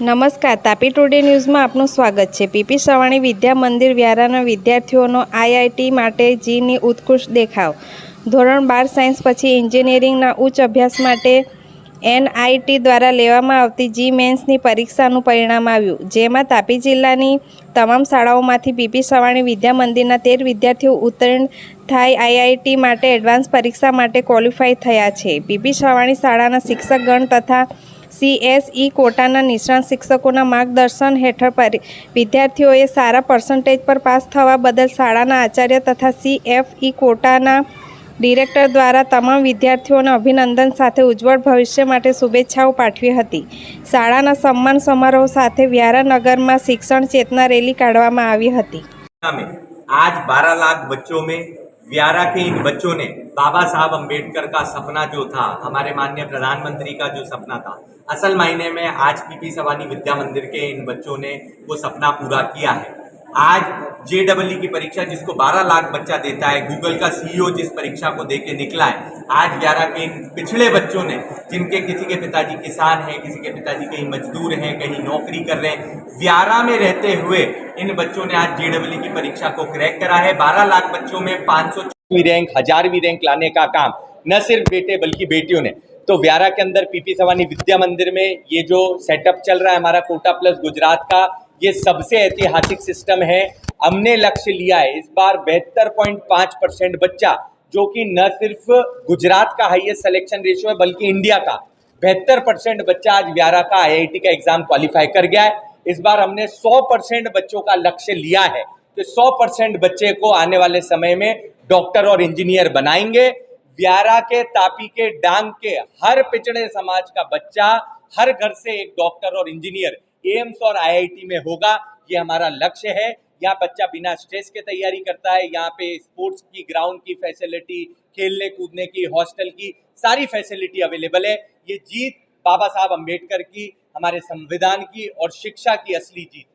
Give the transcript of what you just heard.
નમસ્કાર, તાપી ટુડે ન્યૂઝમાં આપનું સ્વાગત છે. પીપી સવાણી વિદ્યા મંદિર વ્યારાના વિદ્યાર્થીઓનો આઈઆઈટી માટે જીની ઉત્કૃષ્ટ દેખાવ. ધોરણ બાર સાયન્સ પછી એન્જિનિયરિંગના ઉચ્ચ અભ્યાસ માટે એનઆઈટી દ્વારા લેવામાં આવતી જી મેન્સની પરીક્ષાનું પરિણામ આવ્યું. જેમાં તાપી જિલ્લાની તમામ શાળાઓમાંથી પીપી સવાણી વિદ્યા મંદિરના તેર વિદ્યાર્થીઓ ઉત્તીર્ણ થાય આઈઆઈટી માટે એડવાન્સ પરીક્ષા માટે ક્વોલિફાય થયા છે. પીપી સવાણી શાળાના શિક્ષકગણ તથા સીએસઈ કોટાના નિષ્ણાત શિક્ષકોના માર્ગદર્શન હેઠળ વિદ્યાર્થીઓએ સારા પર્સન્ટેજ પર પાસ થવા બદલ શાળાના આચાર્ય તથા સીએફઈ કોટાના ડિરેક્ટર દ્વારા તમામ વિદ્યાર્થીઓને અભિનંદન સાથે ઉજ્જવળ ભવિષ્ય માટે શુભેચ્છાઓ પાઠવી હતી. શાળાના સન્માન સમારોહ સાથે વ્યારાનગરમાં શિક્ષણ ચેતના રેલી કાઢવામાં આવી હતી. આજ બારા લાખ બચ્ચો મેં व्यारा के इन बच्चों ने बाबा साहब अंबेडकर का सपना जो था, हमारे माननीय प्रधानमंत्री का जो सपना था, असल मायने में आज पीपी सवानी विद्या मंदिर के इन बच्चों ने वो सपना पूरा किया है। आज जे की परीक्षा जिसको 12 लाख बच्चा देता है, गूगल का सीईओ जिस परीक्षा को दे के निकला है। आज व्यारा के पिछड़े बच्चों ने, जिनके किसी के पिताजी किसान हैं, किसी के पिताजी कहीं मजदूर हैं, कहीं नौकरी कर रहे हैं, ग्यारह में रहते हुए इन बच्चों ने आज जेडब्ल्यू की परीक्षा को क्रैक करा है। 12 लाख बच्चों में 500वीं रैंक, हजारवीं रैंक लाने का काम, न सिर्फ़ बेटे बल्कि बेटियों ने। तो व्यारा के अंदर पीपी सवानी विद्या मंदिर में ये जो सेटअप चल रहा है हमारा कोटा प्लस गुजरात का, ये सबसे ऐतिहासिक सिस्टम है। हमने लक्ष्य लिया है। इस बार बेहतर पॉइंट पाँच परसेंट बच्चा, जो कि न सिर्फ़ गुजरात का हाईएस्ट सिलेक्शन रेशियो है, बल्कि इंडिया का। बेहतर परसेंट बच्चा आज व्यारा का आईआईटी का एग्ज़ाम क्वालिफाई कर गया है। इस बार हमने 100 परसेंट बच्चों का लक्ष्य लिया है। कि 100 परसेंट बच्चे को आने वाले समय में डॉक्टर और इंजीनियर बनाएँगे। व्यारा के, तापी के, डांग के, हर पिछड़े समाज का बच्चा, हर घर से एक डॉक्टर और इंजीनियर एम्स और आईआईटी में होगा। ये हमारा लक्ष्य है। यहाँ बच्चा बिना स्ट्रेस के तैयारी करता है। यहाँ पे स्पोर्ट्स की ग्राउंड की फैसिलिटी खेलने, कूदने की हॉस्टल की सारी फैसिलिटी अवेलेबल है। ये जीत बाबा साहब अंबेडकर की, हमारे संविधान की और शिक्षा की असली जीत